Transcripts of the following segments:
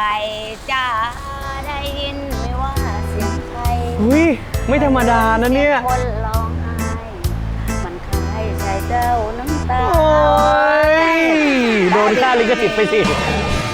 ไก่จ้าได้ยินไหม่ว่าเสียงใครอุ้ยไม่ธรรมดานะเนี่ยคนร้องไห้มันคล้ายชายเจ้าน้ำตา โอ้ยโดนค่าลิขสิทธิ์ไปสิ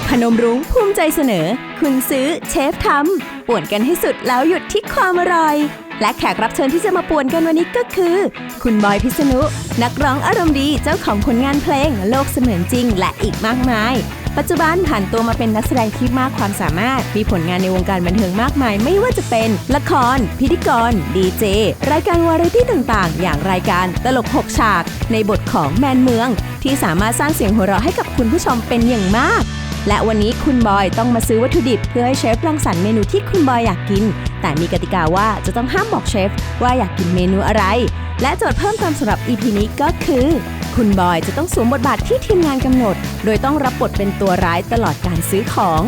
พนมรุ้งภูมิใจเสนอ คุณซื้อเชฟทำป่วนกันให้สุดแล้วหยุดที่ความอร่อย และแขกรับเชิญที่จะมาป่วนกันวันนี้ก็คือ คุณบอยพิษณุนักร้องอารมณ์ดีเจ้าของผลงานเพลงโลกเสมือนจริงและอีกมากมาย ปัจจุบันผ่านตัวมาเป็นนักแสดงที่มากความสามารถ มีผลงานในวงการบันเทิงมากมาย ไม่ว่าจะเป็นละคร พิธีกร ดีเจ รายการวาไรตี้ต่างๆ อย่างรายการตลกหกฉาก ในบทของแมนเมือง ที่สามารถสร้างเสียงหัวเราะให้กับคุณผู้ชมเป็นอย่างมากและวันนี้คุณบอยต้องมาซื้อวัตถุดิบ เพื่อให้เชฟรังสรรค์เมนูที่คุณบอยอยากกิน แต่มีกติกาว่าจะต้องห้ามบอกเชฟว่าอยากกินเมนูอะไร และโจทย์เพิ่มเติมสำหรับ EP นี้ก็คือ คุณบอยจะต้องสวมบทบาทที่ทีมงานกำหนด โดยต้องรับบทเป็นตัวร้ายตลอดการซื้อของ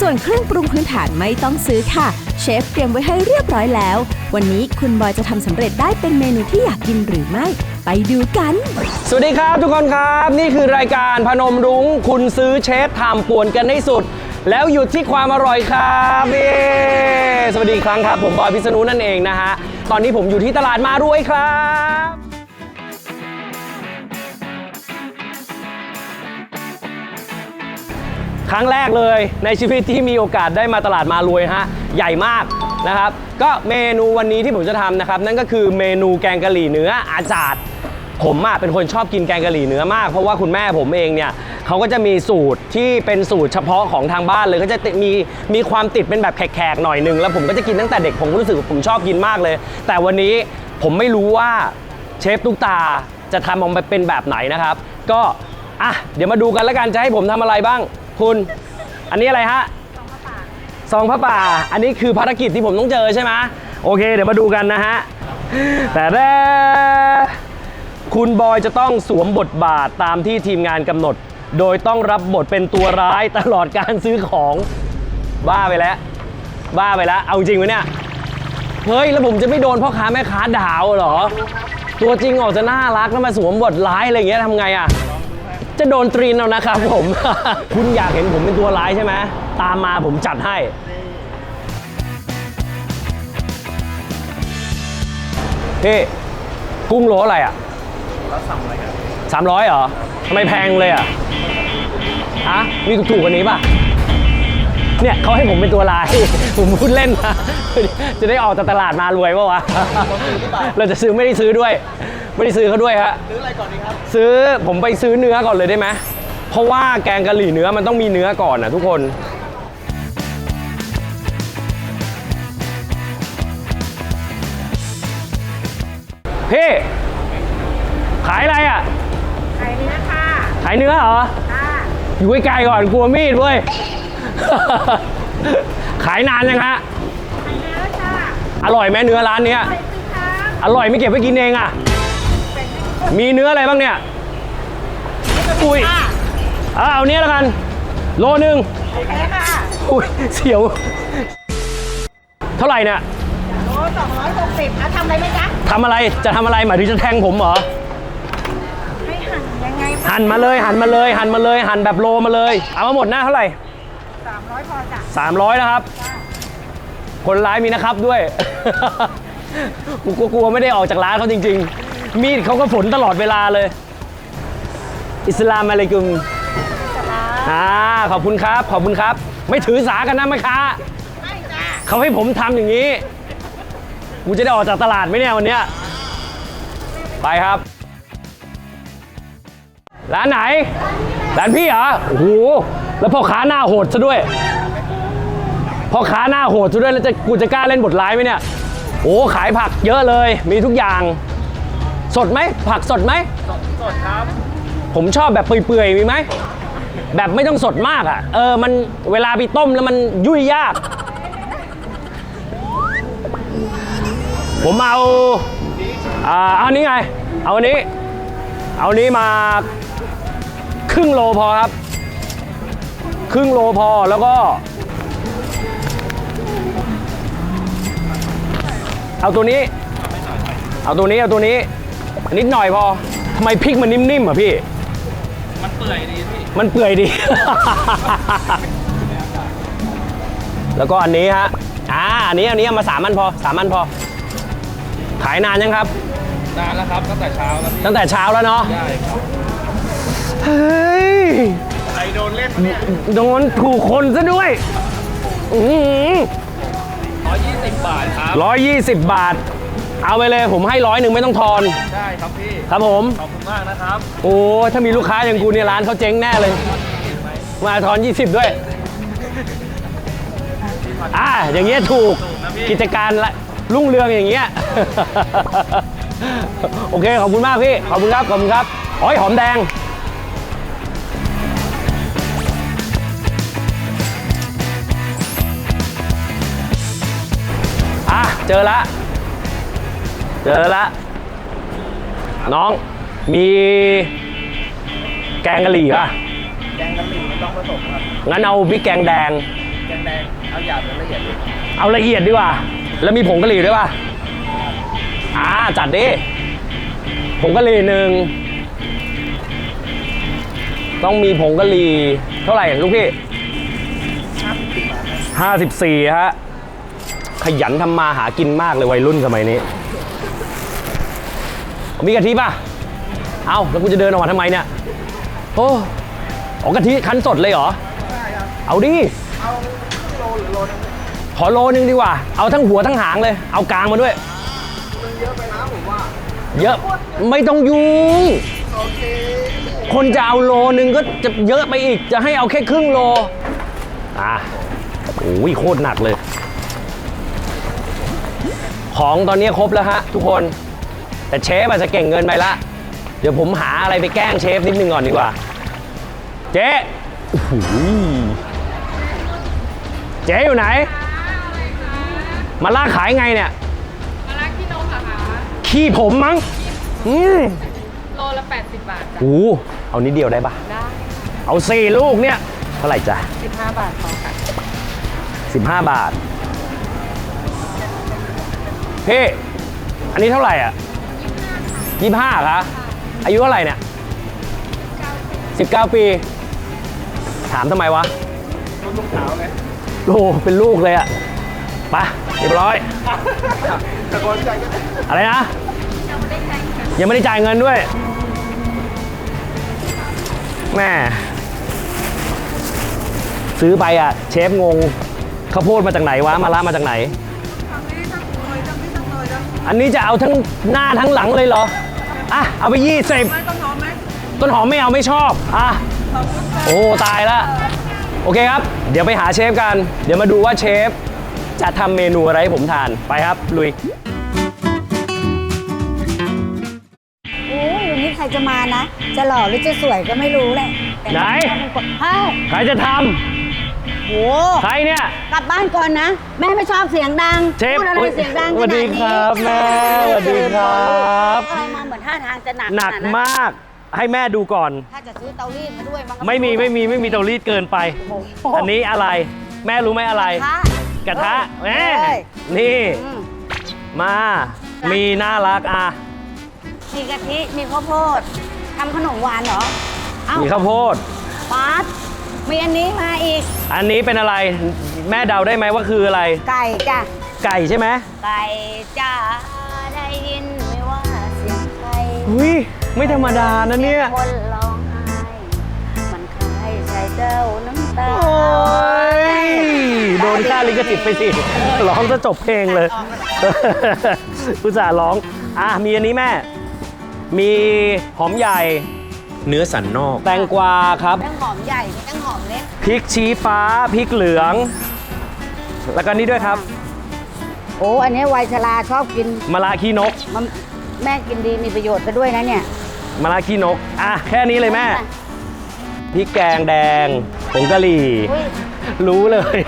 ส่วนเครื่องปรุงพื้นฐานไม่ต้องซื้อค่ะ เชฟเตรียมไว้ให้เรียบร้อยแล้ว วันนี้คุณบอยจะทำสำเร็จได้เป็นเมนูที่อยากกินหรือไม่ ไปดูกัน สวัสดีครับทุกคนครับ นี่คือรายการพนมรุ้ง คุณซื้อเชฟทำป่วนกันให้สุด แล้วหยุดที่ความอร่อยครับเย้สวัสดีอีกครั้งครับ ผมบอยพิษณุนั่นเองนะฮะตอนนี้ผมอยู่ที่ตลาดมารวยครับ ครั้งแรกเลยในชีวิตที่มีโอกาสได้มาตลาดมารวยฮะใหญ่มากนะครับ ก็เมนูวันนี้ที่ผมจะทำนะครับ นั่นก็คือเมนูแกงกะหรี่เนื้ออาจาดผมอะเป็นคนชอบกินแกงกะหรี่เนื้อมาก เพราะว่าคุณแม่ผมเองเนี่ยเขาก็จะมีสูตรที่เป็นสูตรเฉพาะของทางบ้านเลยก็จะมีมีความติดเป็นแบบแขกๆหน่อยหนึ่งแล้วผมก็จะกินตั้งแต่เด็กผมก็รู้สึกผมชอบกินมากเลย แต่วันนี้ผมไม่รู้ว่าเชฟตุ๊กตาจะทำออกมาเป็นแบบไหนนะครับ ก็อะเดี๋ยวมาดูกันแล้วกันจะให้ผมทำอะไรบ้าง คุณอันนี้อะไรฮะซองพระป่า อันนี้คือภารกิจที่ผมต้องเจอใช่ไหมโอเค เดี๋ยวมาดูกันนะฮะ แต่แรกคุณบอยจะต้องสวมบทบาทตามที่ทีมงานกำหนด โดยต้องรับบทเป็นตัวร้ายตลอดการซื้อของบ้าไปแล้ว บ้าไปแล้ว เอาจริงไหมเนี่ย เฮ้ย แล้วผมจะไม่โดนพ่อค้าแม่ค้าด่าวเหรอ ตัวจริงออกจะน่ารักแล้วมาสวมบทร้ายอะไรอย่างเงี้ยทำไงอะ จะโดนตรีนเอานะครับผม คุณอยากเห็นผมเป็นตัวร้ายใช่ไหมตามมาผมจัดให้ พี่ กุ้งโลอะไรอะสามร้อยเหรอทำไมแพงเลยอะฮะมีถูกกว่านี้ป่ะ เนี่ยเขาให้ผมเป็นตัวลาย ผมพูดเล่นนะจะได้ออกจากตลาดมารวยป่าวะ เราจะซื้อไม่ได้ซื้อด้วย ไม่ได้ซื้อเขาด้วยฮะซื้ออะไรก่อนดีครับ ซื้อผมไปซื้อเนื้อก่อนเลยได้ไหมเพราะว่าแกงกะหรี่เนื้อมันต้องมีเนื้อก่อนนะทุกคนพี่ขายอะไรอะ ขายเนื้อค่ะ ขายเนื้อเหรอ ค่ะ อยู่ไกลๆก่อนกลัวมีดเว้ย ขายนานยังฮะขายเนื้อค่ะอร่อยไหมเนื้อร้านเนี้ยไปสิคะอร่อยไม่เก็บไว้กินเองอะ มีเนื้ออะไรบ้างเนี่ย อุ้ยอะเอาเนี้ยแล้วกัน โลนึงโอเคค่ะอุ้ยเสียว เท่าไหร่เนี่ยโลสองร้อยหกสิบแล้วทำอะไรไหมจ๊ะทำอะไร จะทำอะไรหมายถึงจะแทงผมเหรอให้หั่นยังไงหั่นมาเลยหั่นมาเลยหั่นมาเลยหั่นแบบโลมาเลย เอามาหมดหน้าเท่าไหร่ สามร้อยพอจ้ะ300นะครับ คนร้ายมีนะครับด้วย กูกลัวๆไม่ได้ออกจากร้านเขาจริง ๆ มีดเขาก็ฝนตลอดเวลาเลย อิสลามอะลัยกุมสลาอ่าขอบคุณครับ ขอบคุณครับ ไม่ถือสากันนะแม่ค้าไม่จ้ะเขาให้ผมทำอย่างนี้ กูจะได้ออกจากตลาดไหมเนี่ยวันเนี้ย ไปครับ ร้านไหน ร้านพี่เหรอ โอ้โห แล้วพ่อค้าหน้าโหดซะด้วยพ่อค้าหน้าโหดซะด้วยแล้วจะกูจะกล้าเล่นบทร้ายไหมเนี่ยโอ้ขายผักเยอะเลย มีทุกอย่าง สดไหมผักสดไหมสดครับ ผมชอบแบบเปื่อยๆมีไหมแบบไม่ต้องสดมากอะ เออ มันเวลาไปต้มแล้วมันยุ่ยยาก ผมเอา อ่า เอานี้ไง เอาอันนี้ เอานี้มา ครึ่งโลพอครับ ครึ่งโลพอแล้วก็ เอาตัวนี้ เอาตัวนี้เอาตัวนี้นิดหน่อยพอทำไมพริกมันนิ่มๆอะพี่ มันเปื่อยดีพี่ มันเปื่อยดี แล้วก็อันนี้ฮะอ่าอันนี้อันนี้เอามาสามอันพอสามอันพอ ขายนานยังครับ นานแล้วครับตั้งแต่เช้าแล้วพี่ตั้งแต่เช้าแล้วเนาะ ได้ครับ เฮ้ยใคร โดนเล่นเนี่ยโดนถูกคนซะด้วยอือร้อยยี่สิบบาทครับร้อยยี่สิบบาท เอาไปเลยผมให้ร้อยหนึ่งไม่ต้องทอน ได้ครับพี่ ครับผม ขอบคุณมากนะครับ โอ้ถ้ามีลูกค้าอย่างกูเนี่ยร้านเขาเจ๊งแน่เลย มาทอน 20 ด้วย อ่า อย่างเงี้ยถูก กิจการละรุ่งเรืองอย่างเงี้ย โอเค ขอบคุณมากพี่ ขอบคุณครับ ขอบคุณครับอ้อยหอมแดง เจอละ เจอละ น้องมีแกงกะหรี่ป่ะ แกงกะหรี่ไม่ต้องผสมครับ งั้นเอาพริกแกงแดง แกงแดง เอาหยาบหรือละเอียดดีเอาละเอียดดีกว่า แล้วมีผงกะหรี่ด้วยป่ะ อ่า จัดดิ ผงกะหรี่หนึ่ง ต้องมีผงกะหรี่เท่าไหร่ลูกพี่ห้าสิบสี่ฮะ ขยันทำมาหากินมากเลยวัยรุ่นสมัยนี้ มีกะทิป่ะ เอาแล้วกูจะเดินออกมาทำไมเนี่ย โอ้อ๋อกะทิคั้นสดเลยเหรอ เอาดิขอโลนึงดีกว่า เอาทั้งหัวทั้งหางเลย เอากลางมาด้วยเยอะไปนะผมว่า เยอะ ไม่ต้องยุ่ง โอเค คนจะเอาโลนึงก็จะเยอะไปอีก จะให้เอาแค่ครึ่งโล อะโอ้ยโคตรหนักเลย ของตอนนี้ครบแล้วฮะทุกคน แต่เชฟอาจจะเก่งเกินไปละ เดี๋ยวผมหาอะไรไปแกล้งเชฟนิดนึงก่อนดีกว่า เจ๊โอ้โหเจ๊อยู่ไหน มาล่าขายไงเนี่ย มาลักที่นกเหรอคะขี้ผมมั้ง อืมโลละ 80 บาทจ้ะโอ้โหเอานิดเดียวได้ปะได้ เอาสี่ลูกเนี่ย เท่าไหร่จ้ะ15 บาทพอค่ะ15 บาท พี่ อันนี้เท่าไหร่อะยี่ห้าคะอายุเท่าไหร่เนี่ย19ปี ถามทำไมวะรุ่นลูกสาวไงโอ้โหเป็นลูกเลยอะไปะเรียบร้อยตะโกนใจก็ได้อะไรนะ ยังไม่ได้จ่ายเงินด้วย แม่ ซื้อไปอะเชฟงงข้าวโพดมาจากไหนวะมาละมาจากไหน อันนี้จะเอาทั้งหน้าทั้งหลังเลยเหรอ อะ เอาไปยี่สิบต้นหอมไหมต้นหอมไม่เอาไม่ชอบ อะ โอ้ตายละโอเคครับ เดี๋ยวไปหาเชฟกัน เดี๋ยวมาดูว่าเชฟ จะทำเมนูอะไรให้ผมทาน ไปครับ ลุย โอ้ยวันนี้ใครจะมานะ จะหล่อหรือจะสวยก็ไม่รู้แหละแต่ไหนเฮ้ยใครจะท โหำใครเนี่ย กลับบ้านก่อนนะ แม่ไม่ชอบเสียงดังเชฟพูดอะไรอุ๊ยเสียงดังสวัสดีขนานี้ครับแม่สวัสดีครับอะไรมาเหมือนท่าทางจะหนักหนักขดมาก ให้แม่ดูก่อน ถ้าจะซื้อเตารีดมาด้วยนก็ไม่มีไม่มีไม่มีเตารีดเกินไปโอ้โหอันนี้อะไร แม่รู้ไหมอะไร กระทะกระทะแม่เอ้ยนี่อืมมา มีน่ารักอะมีกะทิ มีข้าวโพดทำขนมหวานเหรอเอ้ามีข้าวโพดปาด มีอันนี้มาอีก อันนี้เป็นอะไรแม่เดาได้ไหมว่าคืออะไร ไก่จ้ะ ไก่ใช่ไหมไก่จ้าได้ยินไหมว่าเสียงใครหุยไม่ธรรมดานะเนี่ยคนร้องไห้มันคล้ายชายเจ้าน้ำตาโอ้ยโดนค่าลิขสิทธิ์ไปสิ ร้องจะจบเพลงเลย อุตส่าห์ร้อง อะ มีอันนี้แม่ มีหอมใหญ่ เนื้อสันนอก แตงกวาครับตั้งหอมใหญ่มีตั้งหอมเล็กพริกชี้ฟ้า พริกเหลือง แล้วก็นี่ด้วยครับ โอ้อันนี้วัยชราชอบกินมะระขี้นก มันแม่กินดีมีประโยชน์ซะด้วยนะเนี่ยมะระขี้นก อะ แค่นี้เลยแม่ พริกแกงแดง ผงกะหรี่ อุ้ย รู้เลย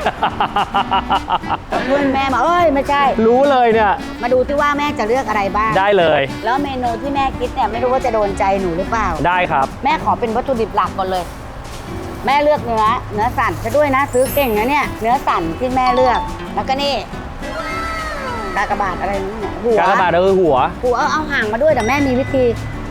เพื่อนแม่มาเอ้ยไม่ใช่ รู้เลยเนี่ย มาดูที่ว่าแม่จะเลือกอะไรบ้าง ได้เลย แล้วเมนูที่แม่คิดเนี่ยไม่รู้ว่าจะโดนใจหนูหรือเปล่า ได้ครับ แม่ขอเป็นวัตถุดิบหลักก่อนเลย แม่เลือกเนื้อ เนื้อสันซะด้วยนะ ซื้อเก่งนะเนี่ย เนื้อสันที่แม่เลือก แล้วก็นี่กากบาทอะไรนี่หัวกากบาทก็คือหัว หัวเอาเอาห่างมาด้วยแต่แม่มีวิธี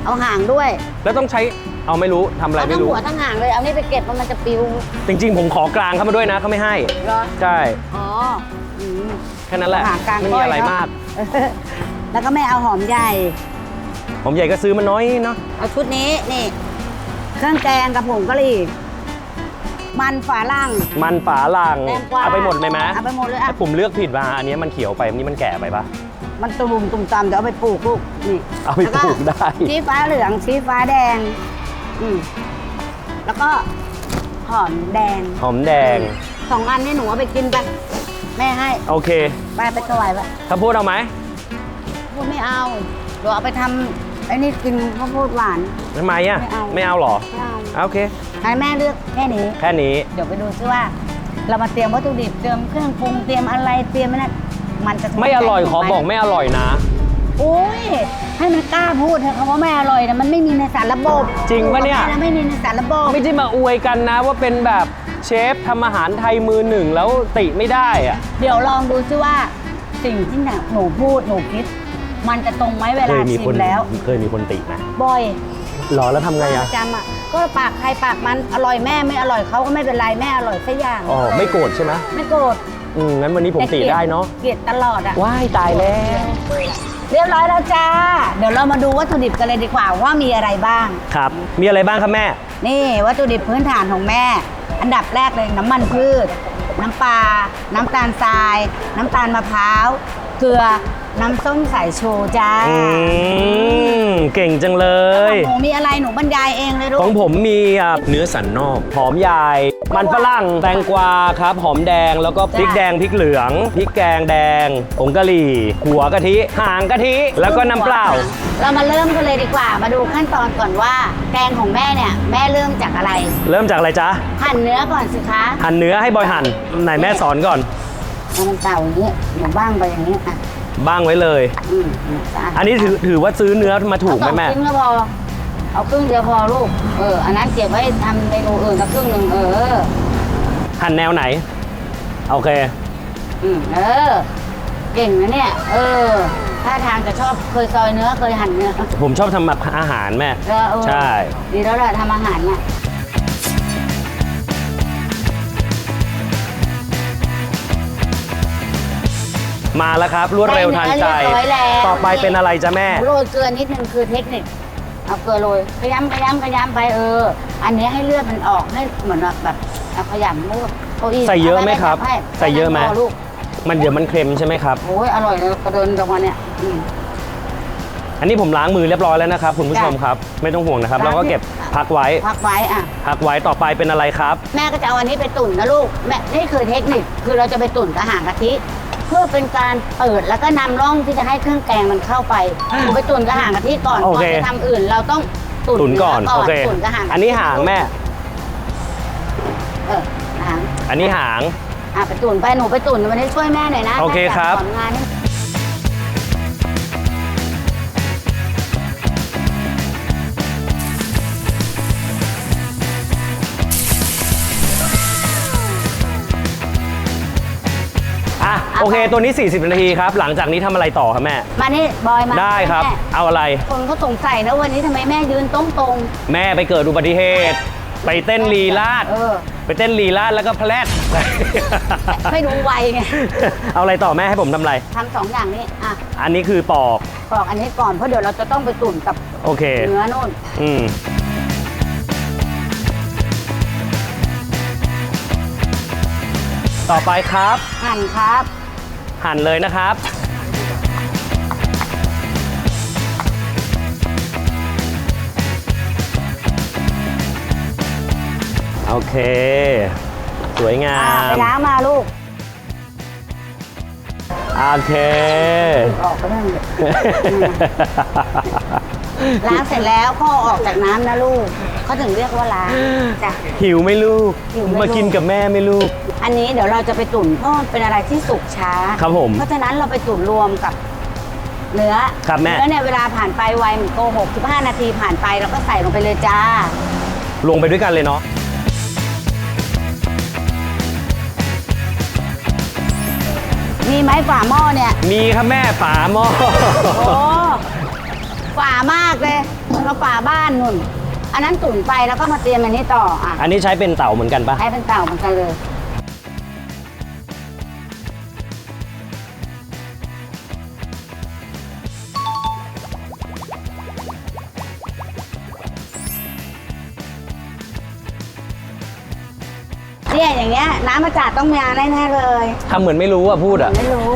เอาห่างด้วย แล้วต้องใช้ เอาไม่รู้ทำอะไรเอาไม่ทั้งรู้ หัวทั้งหางเลย เอานี่ไปเก็บมันมันจะปิวจริง ๆ ผมขอกลางเข้ามาด้วยนะเขาไม่ให้ เหรอใช่ อ๋ออืมแค่นั้นแหละ หางกลางไม่มีอะไรก้ยเนมาก แล้วก็ไม่เอาหอมใหญ่ ผมใหญ่ก็ซื้อมาน้อยเนาะ เอาชุดนี้นี่ เครื่องแกงกับผงกะหรี่ มันฝาล่างมันฝาลังแตงกวาเอาไปหมดไหมแมเอาไปหมดเลยอะ แต่ผมเลือกผิดมาอันนี้มันเขียวไปอันนี้มันแก่ไปปะ มันตุ่มตุ่มตามเดี๋ยวเอาไปปลูกลูกนี่เอาไปปลูกได้แล้วชี้ฟ้าเหลืองชี้ฟ้าแดง อืมแล้วก็หอมแดงหอมแดง สองอันนี่หนูเอาไปกินไปแม่ให้โอเคไปไปถวายไปข้าวโพดเอาไหมพูดไม่เอาเดี๋ยวเอาไปทำไอ้นี่กินข้าวโพดหวาน ทำไมอะไม่เอา ไม่เอาเหรอไม่เอาอะโอเค ให้แม่เลือกแค่นี้ แค่นี้ เดี๋ยวไปดูซิว่า เรามาเตรียมวัตถุดิบเตรียมเครื่องปรุงเตรียมอะไรเตรียมอะไรมันจะถูไม่อร่อยใจขอหนูหบอกไม่อร่อยนะโอ้ย ให้มันกล้าพูดเถอะคำว่าไม่อร่อยนะมันไม่มีในสารระบบจริงปะเนี่ยบอกแล้วไม่มีในสารระบบไม่ได้มาอวยกันนะว่าเป็นแบบเชฟทำอาหารไทยมือหนึ่งแล้วติไม่ได้อะเดี๋ยวลองดูซิว่า สิ่งที่หนูพูดหนูคิด มันจะตรงไหมเวเคลายมีชิคนมแล้วเคยมีคนตินะบ่อยหรอแล้วทำไงอะจำอะก็ปากใครปากมันอร่อยแม่ไม่อร่อยเขาก็ไม่เป็นไรแม่อร่อยสักอย่างอ๋อไม่โกรธใช่ไหมไม่โกรธอืมงั้นวันนี้ผมแต่ติกลียได้เนาะเกลียดตลอดอะว้ายตายแล้ว เรียบร้อยแล้วจ้า เดี๋ยวเรามาดูวัตถุดิบกันเลยดีกว่าว่ามีอะไรบ้าง ครับ มีอะไรบ้างครับแม่ นี่วัตถุดิบพื้นฐานของแม่ อันดับแรกเลยน้ำมันพืช น้ำปลา น้ำตาลทราย น้ำตาลมะพร้าว เกลือ น้ำส้มสายชูจ้าอืม เก่งจังเลแล้วยของหนูมีอะไรหนูบรรยายเองเลยลูของกผมมีอะเนื้อสันนอก หอมใหญ่ มันฝรั่งแตงกวาครับ หอมแดงแล้วก็พริกแดงพริกเหลืองพริกแกงแดงผงกะหรี่หัวกะทิหางกะทิแล้วก็น้ำเปล่า เรามาเริ่มกันเลยดีกว่า มาดูขั้นตอนก่อนว่าแกงของแม่เนี่ยแม่เริ่มจากอะไร เริ่มจากอะไรจ๊ะหั่นเนื้อก่อนสิคะหั่นเนื้อให้บอยหั่นไหนแม่สอนก่อนเอามันเก่าอย่างนี้หนูบ้างไปอย่างนี้อะบ้างไว้เลย อืมจ้ะอันนี้ถือถือว่าซื้อเนื้อมาถูกไหมแม่เอาสองชิ้นก็พอ เอาครึ่งเดียวพอลูก เออ อันนั้นเก็บไว้ทำเมนูอื่นสักครึ่งหนึ่งเออ หั่นแนวไหน โอเค อืมเออ เก่งนะเนี่ย เออ ถ้าทางจะชอบเคยซอยเนื้อเคยหั่นเนื้อ ผมชอบทำแบบอาหารแม่ เออเออใช่ ดีแล้วแหละทำอาหารน่ะมาแล้วครับ รวดเร็วทันใจ ได้เนื้อเรียบร้อยแล้ว ต่อไปเป็นอะไรจ๊ะแม่ โรยเกลือนิดนึงคือเทคนิค เอาเกลือโรยขยำขยำขยำไปเออ อันนี้ให้เลือดมันออกให้เหมือนแบบเอาขยำลูกเก้าอี้ใส่เยอะไหมครับให้ใส่เยอะไหมพลูกมันเดี๋ยวมันเค็มใช่ไหมครับโอ้ยอร่อยเลยกระเดินออกมาเนี่ยอืมอันนี้ผมล้างมือเรียบร้อยแล้วนะครับคุณผู้ชมจ้ะครับ ไม่ต้องห่วงนะครับล้างเราก็เก็บพักไว้พักไว้อะพักไว้ต่อไปเป็นอะไรครับ แม่ก็จะเอาอันนี้ไปตุ๋นนะลูกแม่นี่คือเทคนิคคือเราจะไปตุ๋นกระหางกะทิ เพื่อเป็นการเปิดแล้วก็นำร่องที่จะให้เครื่องแกงมันเข้าไปหนูไปตุ๋นกระหางกะทิก่อนโอก่อนเค จะทำอื่น เราต้องตุ๋นตุ๋นก่อนเโอเค ตุ๋นกระหางกะทิอันนี้หางแม่ เออหางอันนี้หาง อะไปตุ๋นไปหนูไปตุ๋นวันนี้ช่วยแม่หน่อยนะโอเคครับแม่อยากสอนงานนี่อ่ อเคตัวนี้ 40 นาทีครับ หลังจากนี้ทำอะไรต่อครับแม่ มานี่บอยมาได้ครับ แม่เอาอะไร คนเขาสงสัยนะวันนี้ทำไมแม่ยืนตรงตรงแม่ไปเกิดอุบัติเหตุ ไปเต้นลีลาด เออไปเต้นลีลาดแล้วก็แพลด ไม่รู้ไวไงเอาอะไรต่อแม่ให้ผมทำอะไร ทำสองอย่างนี้อะอันนี้คือปอก กรอกอันนี้ก่อนเพราะเดี๋ยวเราจะต้องไปตุ๋นกับโอเค เนื้อนู่นอืม ต่อไปครับหั่นครับ หั่นเลยนะครับ โอเค สวยงาอ่ามไปล้างมาลูก โอเค ออกก็ได้เลยล้างเสร็จแล้วก็เอาออกจากน้ำนะลูก เขาถึงเรียกว่าล้างจ้ะ หิวไหม่ลูก หิวไหมลูก มากินกับแม่ไหม่ลูก อันนี้เดี๋ยวเราจะไปตุ๋นเพราะมันเป็นอะไรที่สุกช้า ครับผมเพราะฉะนั้นเราไปตุ๋นรวมกับเนื้อครับแม่ เนื้อเนี่ยเวลาผ่านไปไวเหมือนโกหก15 นาทีผ่านไปเราก็ใส่ลงไปเลยจ้า ลงไปด้วยกันเลยเนาะ มีไหมฝาหม้อเนี่ย มีครับแม่ฝาหม้อ โอ้ฝามากเลยเราฝาบ้านนุ่น อันนั้นตุ๋นไปแล้วก็มาเตรียมอันนี้ต่ออะอันนี้ใช้เป็นเต่าเหมือนกันปะให้เป็นเต่าเหมือนกันเลย เนี่ยอย่างเงี้ยน้ำมาจากต้องมาแน่ๆเลย ทำเหมือนไม่รู้อะพูดอะไม่รู้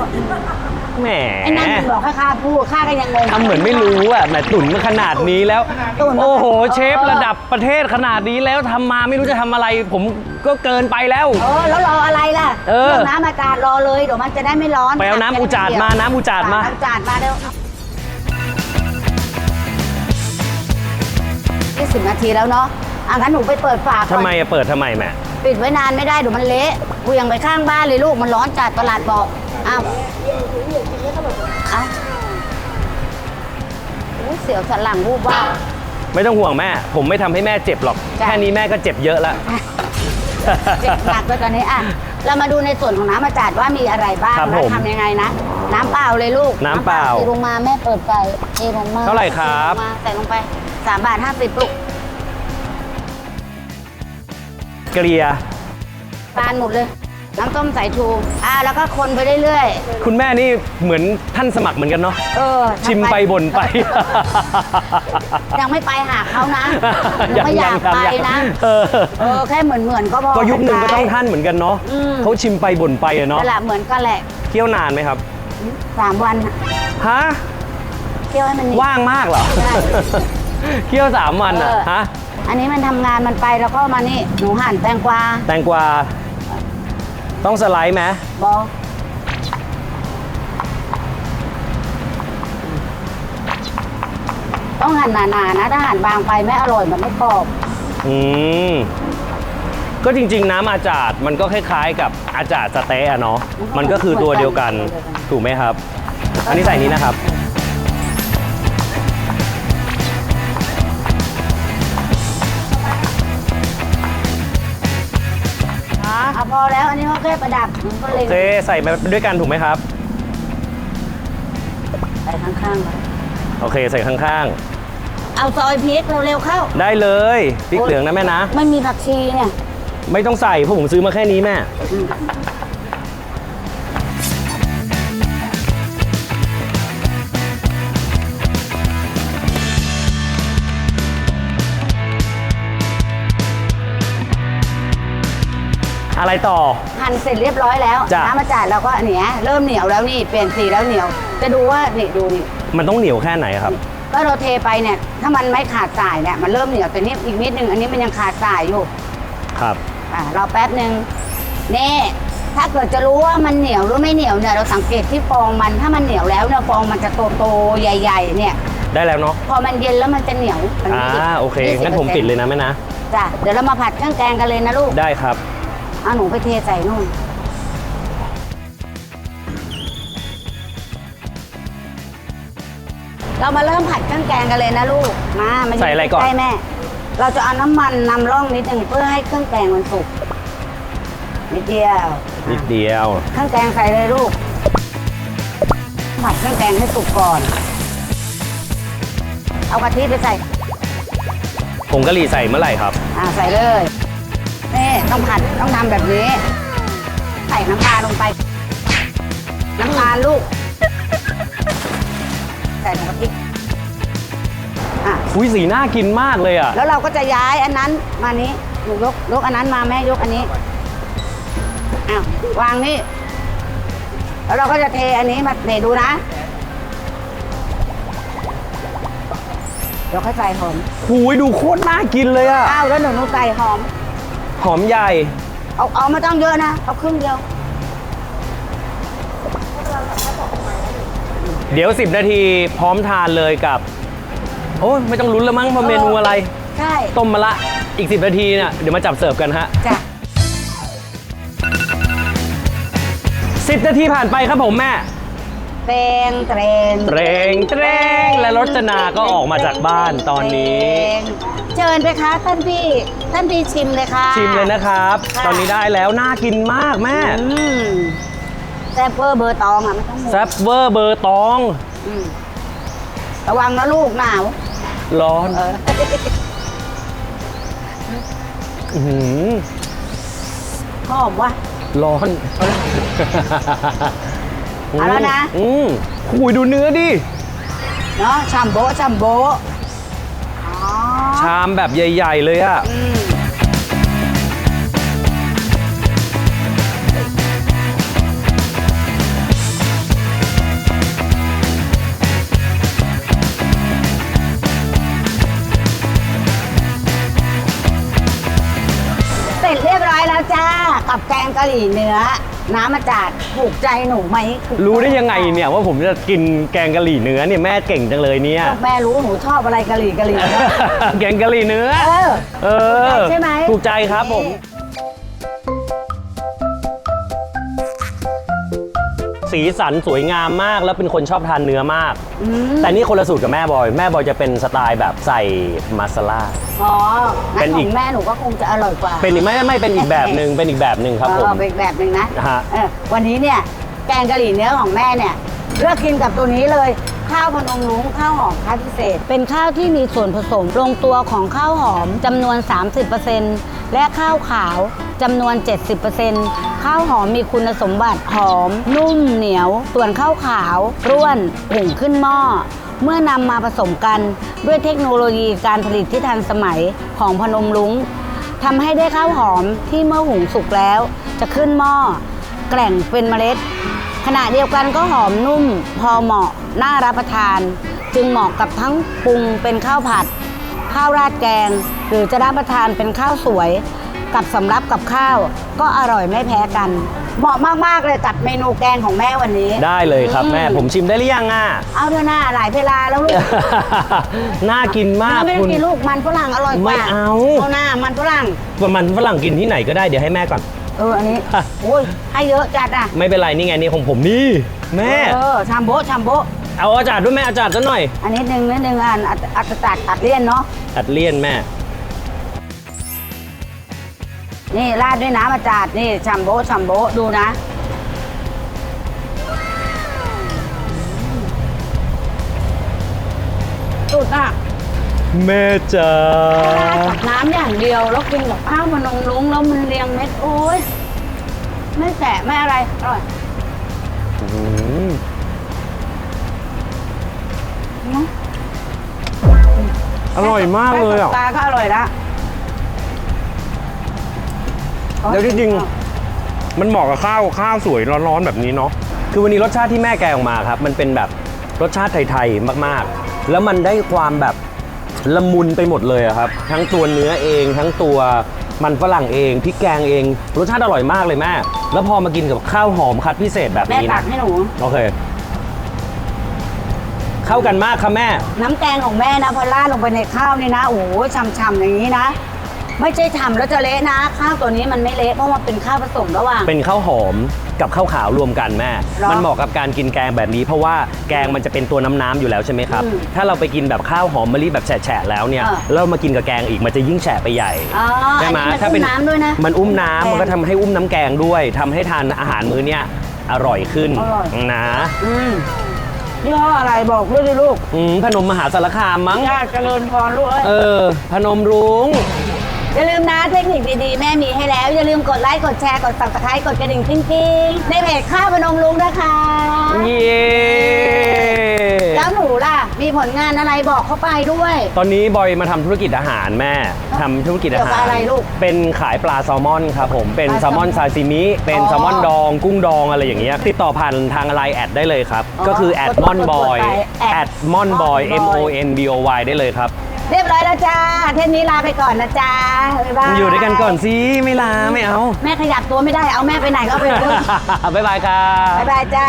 แหมไอ้นั่นมันบอกให้ข้าพูดข้าก็ยังงง ทำเหมือนไม่รู้อะแหมตุ๋นมาขนาดนี้แล้ว ตุ๋นมา โอ้โหเออเชฟระดับประเทศขนาดนี้แล้วทำมาไม่รู้จะทำอะไร ผมก็เกินไปแล้ว เออแล้วรออะไรล่ะเออรื่องน้ำอากาศรอเลยเดี๋ยวมันจะได้ไม่ร้อนไปเอาน้ำอุจาดมาน้ำอุจาดมา น้ำอุจาดมาเร็วยี่สิบนาทีแล้วเนาะอะงั้นหนูไปเปิดฝาก่อน ทำไมอะเปิดทำไมแม่ปิดไว้นานไม่ได้เดี๋ยวมันเละกูยังไปข้างบ้านเลยลูกมันร้อนจัดตลาดบอกอ้าวอ้าว สียวสันหลังวูบว่าบ ไม่ต้องห่วงแม่ ผมไม่ทำให้แม่เจ็บหรอก จ้ะ แค่นี้แม่ก็เจ็บเยอะแล้วเจ็บหนักไปตอนนี้อะ เรามาดูในส่วนของน้ำอาจารย์ว่ามีอะไรบ้างครับแล้วผมทำยังไงนะ น้ำเปล่าเลยลูกน้ำเปล่าเทลงมาแม่เปิดไฟเทลงมาเท่าไหร่ครับ เทลงมาใส่ลงไปสามบาทห้าสิบลูกเกลียทานหมดเลย น้ำต้มสายชูอ่าแล้วก็คนไปเรื่อยคุณแม่นี่เหมือนท่านสมัครเหมือนกันเนาะๆเออทำชิมไปบ่นไป ยังไม่ไปหาเขานะยังไม่อยากไปนะเออเออแค่เหมือนเหมือนๆก็พอก็ยุคหนึ่งก็ต้องไปท่านเหมือนกันเนาะอืมเขาชิมไปบ่นไปอะเนาะนั่นแหละเหมือนกันแหละเคี่ยวนานไหมครับสามวันน่ะฮะเคี่ยวให้มันนิ่มว่างมากเหรอใช่เคี่ยวสามวันอะเออ ฮะอันนี้มันทำงานมันไปแล้วก็มานี่หนูหั่นแตงกวาแตงกวา ต้องสไลด์ไหมบอต้องหั่นหนาๆนะถ้าหั่นบางไปไม่อร่อยมันไม่กรอบอืม ก็จริง ๆ น้ำอาจาดมันก็คล้าย ๆ กับอาจาดสเต๊ะอะเนาะ มันก็คือตัวเดียวกัน ถูกไหมครับ อันนี้ใส่นี้นะครับ แล้วอันนี้เขาแค่ประดับมันก็เลยโอเคใส่ไปด้วยกันถูกไหมครับ ใส่ข้างๆไว้โอเคใส่ข้างเอาซอยพริกเร็วๆเข้า ๆ ได้เลยพริกเหลืองนะแม่นะ ไม่มีผักชีเนี่ยไม่ต้องใส่เพราะผมซื้อมาแค่นี้แม่ อืมอะไรต่อ หั่นเสร็จเรียบร้อยแล้วจ้ะ น้ำมาจ่ายเราก็อันเนี้ยเริ่มเหนียวแล้วนี่เปลี่ยนสีแล้วเหนียว จะดูว่านี่ดูนี่มันต้องเหนียวแค่ไหนครับ ก็เราเทไปเนี่ยถ้ามันไม่ขาดสายเนี่ยมันเริ่มเหนียวแต่นี่อีกนิดนึงอันนี้มันยังขาดสายอยู่ครับ อะรอแป๊บหนึ่งนี่ถ้าเกิดจะรู้ว่ามันเหนียวหรือไม่เหนียวเนี่ยเราสังเกตที่ฟองมันถ้ามันเหนียวแล้วเนี่ยฟองมันจะโตๆใหญ่ ๆ เนี่ย ได้แล้วเนาะ พอมันเย็นแล้วมันจะเหนียวมันอ่ามีกโอเค20%งั้นผมปิดเลยนะแม่นะ จ้ะเดี๋ยวเรามาผัดเครื่องแกงกันเลยนะลูก ได้ครับ เอาหนูไปเทใส่นู่น เรามาเริ่มผัดเครื่องแกงกันเลยนะลูก มามายืใส่อะไรก่อน ใกล้ๆแม่ เราจะเอาน้ำมันนำร่องนิดหนึ่งเพื่อให้เครื่องแกงมันสุกนิดเดียวนิดเดียว เครื่องแกงใส่เลยลูก ผัดเครื่องแกงให้สุกก่อน เอากะทิไปใส่ผงกะหรี่ใส่เมื่อไหร่ครับ อ่าใส่เลยนี่ ต้องผัดต้องทำแบบนี้ ใส่น้ำปลาลงไป น้ำปลาลูก ใส่หมูกะทิอะอุ้ยสีน่ากินมากเลยอะ แล้วเราก็จะย้ายอันนั้นมานี้หนูยกยกอันนั้นมาแม่ยกอันนี้อ้าววางนี่ แล้วเราก็จะเทอันนี้มาเทดูนะเดี๋ยวค่อยใส่หอมหูยดูโคตรน่ากินเลยอะ อ้าวแล้วหนูหนูใส่หอม หอมใหญ่ เอาเอาไม่ต้องเยอะนะ เอาครึ่งเดียว เดี๋ยว 10 นาทีพร้อมทานเลยกับ โอ้ยไม่ต้องลุ้นแล้วมั้งเพราะเมนูอะไร ใช่ต้มมาละอีก 10 นาทีเนี่ยเดี๋ยวมาจับเสิร์ฟกันฮะ จ้ะ10 นาทีผ่านไปครับผมแม่ เตงเตรงเตรงเตรงและรจนาก็ออกมาจากบ้านตอนนี้ เชิญไปคะท่านพี่ท่านพี่ชิมเลยค่ะ ชิมเลยนะครับ ค่ะ ตอนนี้ได้แล้วน่ากินมากแม่อืมแซ่บเวอร์เบอร์ตองอะไม่ต้องห่วงแซ่บเวอร์เบอร์ตอง อืมระวังนะลูกหนาวร้อนเอออื้อหือหอมวะร้อนเอาแล้วนะ อืมคุยดูเนื้อดิ เนาะชัมโบะชัมโบะอ๋อ ชามแบบใหญ่ ๆ เลยอะเสร็จเรียบร้อยแล้วจ้า กับแกงกะหรี่เนื้อ น้ำมาจาดถูกใจหนูไหมรู้ได้ยังไงเนี่ยว่าผมจะกินแกงกะหรี่เนื้อเนี่ยแม่เก่งจังเลยเนี่ย แม่รู้หนูชอบอะไรกะหรี่กะหรี่เนื้อแกงกะหรี่เนื้อ เออ เออใช่ไหม ถูกใจครับผม สีสันสวยงามมาก แล้วเป็นคนชอบทานเนื้อมากอืมแต่นี่คนละสูตรกับแม่บอย แม่บอยจะเป็นสไตล์แบบใส่มาซาล่า อ๋อเป็งั้นนขอีอก งแม่หนูก็คงจะอร่อยกว่าเป็นอีกไม่ไม่เป็นอีกแบบหนึ่งเป็นอีกแบบหนึ่งครับผม เออเป็นอีกแบบหนึ่งนะฮะ เออวันนี้เนี่ยแกงกะหรี่เนื้อของแม่เนี่ยเลือกกินกับตัวนี้เลย ข้าวพนมรุ้งข้าวหอมคัดพิเศษ เป็นข้าวที่มีส่วนผสมลงตัวของข้าวหอมจำนวน 30% และข้าวขาวจำนวน 70%ข้าวหอมมีคุณสมบัติหอม นุ่มเหนียว ส่วนข้าวขาวร่วนหุงขึ้นหม้อ เมื่อนำมาผสมกันด้วยเทคโนโลยีการผลิตที่ทันสมัยของพนมรุ้งทำให้ได้ข้าวหอมที่เมื่อหุงสุกแล้ว จะขึ้นหม้อ แกร่งเป็นเมล็ด ขณะเดียวกันก็หอมนุ่ม พอเหมาะน่ารับประทาน จึงเหมาะกับทั้งปรุงเป็นข้าวผัด ข้าวราดแกง หรือจะรับประทานเป็นข้าวสวย กับสำรับกับข้าว ก็อร่อยไม่แพ้กัน เหมาะมากๆเลยกับเมนูแกงของแม่วันนี้ ได้เลยครับแม่อืผมชิมได้หรือยังอะ เอาเถอะหน้าหลายเวลาแล้วลูกน่ากินมากไม่ได้คุณ กินลูกมันฝรั่งอร่อยกว่าไม่เอาหน้ามันฝรั่ง มันฝรั่งกินที่ไหนก็ได้เดี๋ยวให้แม่ก่อน เอออันนี้อะโอ้ยให้เยอะจัดอะไม่เป็นไรนี่ไงนี่ของผมนี่ แม่ เออชามโบะชามโบะเอาอาจารย์ด้วยแม่อาจารย์ซะหน่อยอันนี้หนึ่งนิดหนึ่งอันอัดอัดตัดตัดเลี่ยนเนาะ ตัดเลี่ยนแม่ นี่ราดด้วยน้ำอาจารย์นี่ชัมโบะชัมโบะดูนะ สุดอะแม่จ๋าราดกับน้ำอย่างเดียว แล้วกินกับข้าวมันนงลุงแล้วมันเรียงเม็ด โอ้ยไม่แสะไม่อะไร อร่อยอืมอร่อยมากเลยอะ แค่ตบตาก็อร่อยละ แล้วจริงมันเหมาะกับข้าวข้าวสวยร้อนๆแบบนี้เนาะคือวันนี้รสชาติที่แม่แกงออกมาครับ มันเป็นแบบรสชาติไทยๆมากๆ แล้วมันได้ความแบบละมุนไปหมดเลยอะครับ ทั้งตัวเนื้อเองทั้งตัวมันฝรั่งเองพริกแกงเอง รสชาติอร่อยมากเลยแม่ แล้วพอมากินกับข้าวหอมคัดพิเศษแบบแม่นี้ตันะกให้หนูโอเค เข้ากันมากครับแม่ น้ำแกงของแม่นะพอราดลงไปในข้าวนี่นะโอ้โหฉ่ำๆอย่างนี้นะ ไม่ใช่ฉ่ำแล้วจะเละนะ ข้าวตัวนี้มันไม่เละเพราะว่าเป็นข้าวผสมระหว่าง เป็นข้าวหอมกับข้าวขาวรวมกันแม่ หรอมันเหมาะกับการกินแกงแบบนี้ เพราะว่าแกงมันจะเป็นตัวน้ำๆอยู่แล้วใช่ไหมครับ อืมถ้าเราไปกินแบบข้าวหอมมะลิแบบแฉะๆแล้วเนี่ย เออเรามากินกับแกงอีกมันจะยิ่งแฉะไปใหญ่ อ๋อใช่ไหมอันนี้มันถ้าเป็นอุ้มน้ำด้วยนะ มันอุ้มน้ำแกงมันก็ทำให้อุ้มน้ำแกงด้วยทำให้ทานอาหารมื้อเนี้ยอร่อยขึ้นอร่อย นะอืมยี่ห้ออะไรบอกด้วยดิลูกอืมพนมมหาสารคามมั้งญาติเจริญพรลูกเอ้ยเออ พนมรุง้ง อย่าลืมนะเทคนิคดีๆ แม่มีให้แล้ว อย่าลืมกดไลค์กดแชร์กด subscribe กดกระดิ่งกิ้งๆในเพจข้าวพนมลุงนะคะเย้แล้วหนูล่ะ มีผลงานอะไรบอกเข้าไปด้วย ตอนนี้บอยมาทำธุรกิจอาหารแม่ทำธุรกิจอาเกี่ยวหากับรอะไรลูกเป็นขายปลาแซลมอนครับผม เป็นปลาแซลมอนแซลมอนซาซิมิ เป็นอ๋อแซลมอนดอง กุ้งดองอะไรอย่างเงี้ย ติดต่อผ่านทางไลน์แอดได้เลยครับ อ๋อก็คือแอดกดมอนบอยกดไปแอดมอนบอย M O Monboy N B O Y ได้เลยครับ เรียบร้อยแล้วจ้า เทปนี้ลาไปก่อนนะจ้าบ๊ายบายอยู่ด้วยกันก่อนสิไม่ลาไม่เอา แม่ขยับตัวไม่ได้ เอาแม่ไปไหนก็เอาไปด้วย บ๊ายบายครับ บ๊ายบายจ้า